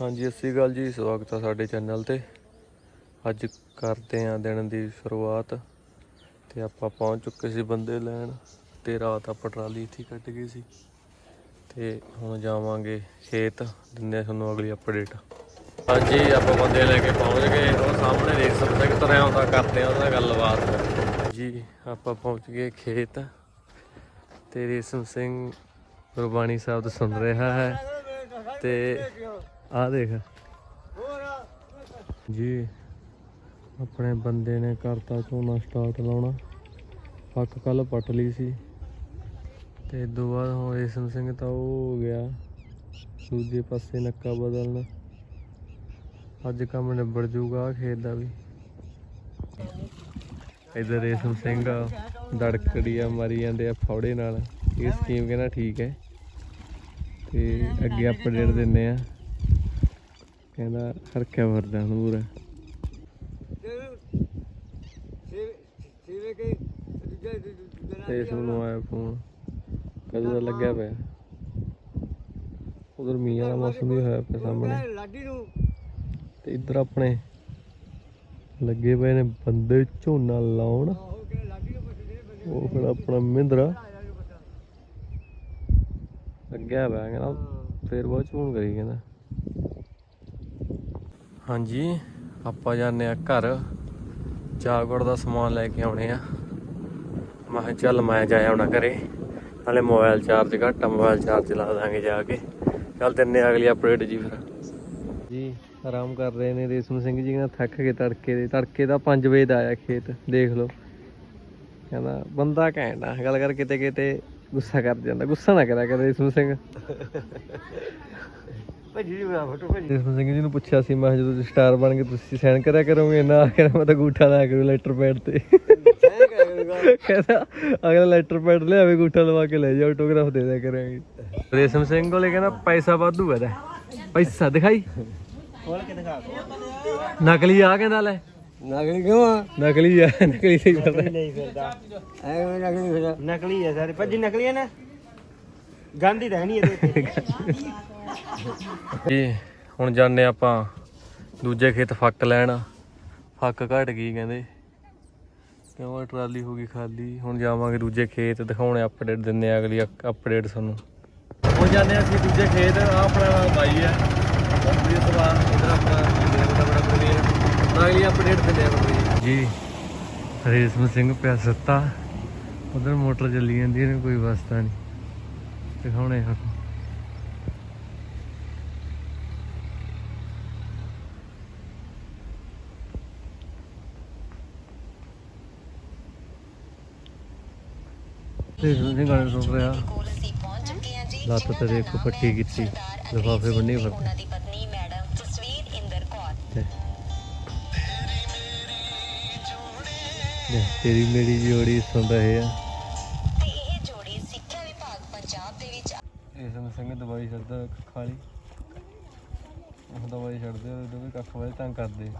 ਹਾਂਜੀ, ਸਤਿ ਸ਼੍ਰੀ ਅਕਾਲ ਜੀ। ਸਵਾਗਤ ਹੈ ਸਾਡੇ ਚੈਨਲ ਤੇ। ਅੱਜ ਕਰਦੇ ਆਂ ਦਿਨ ਦੀ ਸ਼ੁਰੂਆਤ ਤੇ ਆਪਾਂ ਪਹੁੰਚ ਚੁੱਕੇ ਸੀ ਬੰਦੇ ਲੈਣ ਤੇ ਰਾਤ ਆਪਾਂ ਟਰਾਲੀ ਇੱਥੇ ਹੀ ਕੱਟ ਗਈ ਸੀ। ਤੇ ਹੁਣ ਜਾਵਾਂਗੇ ਖੇਤ, ਦਿੰਦੇ ਆ ਤੁਹਾਨੂੰ ਅਗਲੀ ਅਪਡੇਟ ਹਾਂਜੀ, ਆਪਾਂ ਬੰਦੇ ਲੈ ਕੇ ਪਹੁੰਚ ਗਏ। ਉਹ ਸਾਹਮਣੇ ਦੇਖ ਸਕਦੇ ਕਿ ਤੁਰਿਆ ਆਉਂਦਾ ਕਰਦੇ ਆ ਉਹਦਾ ਗੱਲਬਾਤ। ਜੀ, ਆਪਾਂ ਪਹੁੰਚ ਗਏ ਖੇਤ ਤੇ ਰੇਸ਼ਮ ਸਿੰਘ ਗੁਰਬਾਣੀ ਸਾਹਿਬ ਤੋਂ ਸੁਣ ਰਿਹਾ ਹੈ। ਤੇ ਆ ਦੇਖ। ਜੀ, ਆਪਣੇ ਬੰਦੇ ਨੇ ਕਰਤਾ ਝੋਨਾ ਸਟਾਰਟ ਲਾਉਣਾ। ਫੱਕ ਕੱਲ ਪੱਟ ਲਈ ਸੀ। ਤੇ ਦੋ ਬਾਅਦ ਹੁਣ ਰੇਸ਼ਮ ਸਿੰਘ ਤਾਂ ਉਹ ਹੋ ਗਿਆ। ਦੂਜੇ ਪਾਸੇ ਨੱਕਾ ਬਦਲਣਾ। ਅੱਜ ਕੰਮ ਨਿਬੜ ਜੂਗਾ ਖੇਤ ਦਾ ਵੀ। ਇਧਰ ਰੇਸ਼ਮ ਸਿੰਘ ਦੜਕੜੀਆਂ ਮਾਰੀ ਜਾਂਦੇ ਆ ਫੌੜੇ ਨਾਲ। ਇਹ ਸਕੀਮ ਕਹਿੰਦਾ ਠੀਕ ਹੈ। ਤੇ ਅੱਗੇ ਅਪਡੇਟ ਦਿੰਨੇ ਆ। ਕਹਿੰਦਾ ਹਰਕਿਆ ਵਰਦਾ ਨੂਰ। ਤੇ ਇਸ ਨੂੰ ਆਇਆ ਫੋਨ। ਕਦੋਂ ਦਾ ਲੱਗਿਆ ਪਿਆ? ਉਧਰ ਮੀਆਂ ਦਾ ਮੌਸਮ ਵੀ ਹੋਇਆ ਪਿਆ ਸਾਹਮਣੇ। ਤੇ ਇੱਧਰ ਆਪਣੇ ਲੱਗੇ ਪਏ ਨੇ ਬੰਦੇ ਝੋਨਾ ਲਾਉਣ। ਉਹ ਫਿਰ ਆਪਣਾ ਮਹਿੰਦਰਾ ਲੱਗਿਆ ਪਿਆ ਕਹਿੰਦਾ ਫੇਰ ਬਹੁਤ ਝੂਣ ਕਰੀ ਕਹਿੰਦਾ। ਹਾਂਜੀ, ਆਪਾਂ ਜਾਂਦੇ ਆ ਘਰ। ਚਾਗੜ ਦਾ ਸਮਾਨ ਲੈ ਕੇ ਆਉਣੇ ਆ। ਮੈਂ ਕਿਹਾ ਚੱਲ ਮੈਂ ਜਾ ਆਉਣਾ ਘਰੇ। ਨਾਲੇ ਮੋਬਾਈਲ ਚਾਰਜ ਘੱਟ ਮੋਬਾਈਲ ਚਾਰਜ ਲਾ ਦਾਂਗੇ ਜਾ ਕੇ। ਚੱਲ ਦਿੰਨੇ ਅਗਲੀ ਅਪਡੇਟ ਜੀ ਫਿਰ। ਜੀ, ਆਰਾਮ ਕਰ ਰਹੇ ਨੇ ਰੇਸ਼ਮ ਸਿੰਘ ਜੀ, ਕਹਿੰਦਾ ਥੱਕ ਕੇ ਤੜਕੇ ਦੇ। ਤੜਕੇ ਦਾ 5 ਵਜੇ ਦਾ ਆਇਆ ਖੇਤ, ਦੇਖ ਲਓ। ਕਹਿੰਦਾ ਬੰਦਾ ਘੈਂਟ ਗੱਲ ਕਰ ਕਿਤੇ ਕਿਤੇ ਗੁੱਸਾ ਕਰ ਜਾਂਦਾ। ਗੁੱਸਾ ਨਾ ਕਰਿਆ ਕਰ ਰੇਸ਼ਮ ਸਿੰਘ। ਭੱਜੀ ਰੇਸ਼ਮ ਸਿੰਘ ਜੀ ਨੂੰ ਪੁੱਛਿਆ ਸੀ ਮੈਂ ਕਿਹਾ ਜਦੋਂ ਤੁਸੀਂ ਸਟਾਰ ਬਣ ਕੇ ਤੁਸੀਂ ਸਾਈਨ ਕਰਿਆ ਕਰੋਗੇ ਨਾ ਕਹਿੰਦਾ ਮੈਂ ਤਾਂ ਗੂਠਾ ਲਾਇਆ ਕਰੂ ਲੈਟਰ ਪੈਡ ਤੇ। ਕਹਿੰਦਾ ਅਗਲਾ ਲੈਟਰ ਪੈਡ ਲਿਆਵੇ ਗੂਠਾ ਲਵਾ ਕੇ ਲੈ ਜਾ ਆਟੋਗ੍ਰਾਫ ਦੇ ਦਿਆ ਕਰਾਂਗੇ। ਰੇਸ਼ਮ ਸਿੰਘ ਕੋਲੇ ਕਹਿੰਦਾ ਪੈਸਾ ਵਾਧੂ ਹੈ ਪੈਸਾ ਦਿਖਾਈ। ਖੋਲ ਕੇ ਦਿਖਾ ਨਕਲੀ ਆ ਕਹਿੰਦਾ ਲੈ। ਨਕਲੀ ਕਿਉਂ ਆ? ਨਕਲੀ ਆ ਨਕਲੀ ਸਹੀ ਪਤਾ ਨਹੀਂ ਫਿਰਦਾ। ਐਵੇਂ ਨਕਲੀ ਫਿਰਦਾ? ਨਕਲੀ ਹੈ ਸਾਰੇ। ਭੱਜੀ ਨਕਲੀ ਹੈ ਨਾ? ਗਾਂਧੀ ਨਹੀਂ ਇਹਦੇ ਉੱਤੇ। ਜੀ, ਹੁਣ ਜਾਣੇ ਆਪਾਂ ਦੂਜੇ ਖੇਤ ਫੱਕ ਲੈਣ। ਫੱਕ ਘਟ ਗਈ ਕਹਿੰਦੇ। ਕਿਉਂ ਟਰਾਲੀ ਹੋ ਗਈ ਖਾਲੀ? ਹੁਣ ਜਾਵਾਂਗੇ ਦੂਜੇ ਖੇਤ, ਦਿਖਾਉਣੇ ਅਪਡੇਟ ਦਿੰਨੇ ਆ ਅਗਲੀ ਅਪਡੇਟ ਤੁਹਾਨੂੰ। ਹੁਣ ਜਾਂਦੇ ਆ ਅਸੀਂ ਦੂਜੇ ਖੇਤ ਆ ਆਪਣਾ ਬਾਈ ਹੈ। ਇਹ ਸਵਾ ਇਧਰ ਆਪਣਾ ਬੜਾ ਬੜਾ ਪ੍ਰਵੀਰ ਅਗਲੀ ਅਪਡੇਟ ਦਿੰਨੇ ਆ ਜੀ, ਰੇਸ਼ਮ ਸਿੰਘ ਪਿਆ ਸੱਤਾ। ਉਧਰ ਮੋਟਰ ਚੱਲੀ ਜਾਂਦੀ ਇਹਨੂੰ ਕੋਈ ਵਸਤਾ ਨਹੀਂ। ਦਿਖਾਉਣੇ ਆ। ਤੇ ਸੁਣ ਗਾਣੇ ਸੁਣ ਰਿਹਾ। ਲੱਤ ਤੇ ਦੇਖੋ ਪੱਟੀ ਕੀਤੀ, ਲਿਫਾਫੇ ਬੰਨੇ ਫਿਰਦੇ ਤੇਰੀ ਮੇਰੀ ਜੋੜੀ ਸੁਣ ਰਹੇ ਸਿੱਖਿਆ ਵਿਭਾਗ ਪੰਜਾਬ ਦੇ ਇਸ ਨੂੰ ਸੰਗ ਦਵਾਈ ਛੱਡਦਾ ਖਾਲੀ। ਉਹ ਦਵਾਈ ਛੱਡਦੇ ਉਹ ਵੀ ਕੱਖ ਵਾਲੇ ਤੰਗ ਕਰਦੇ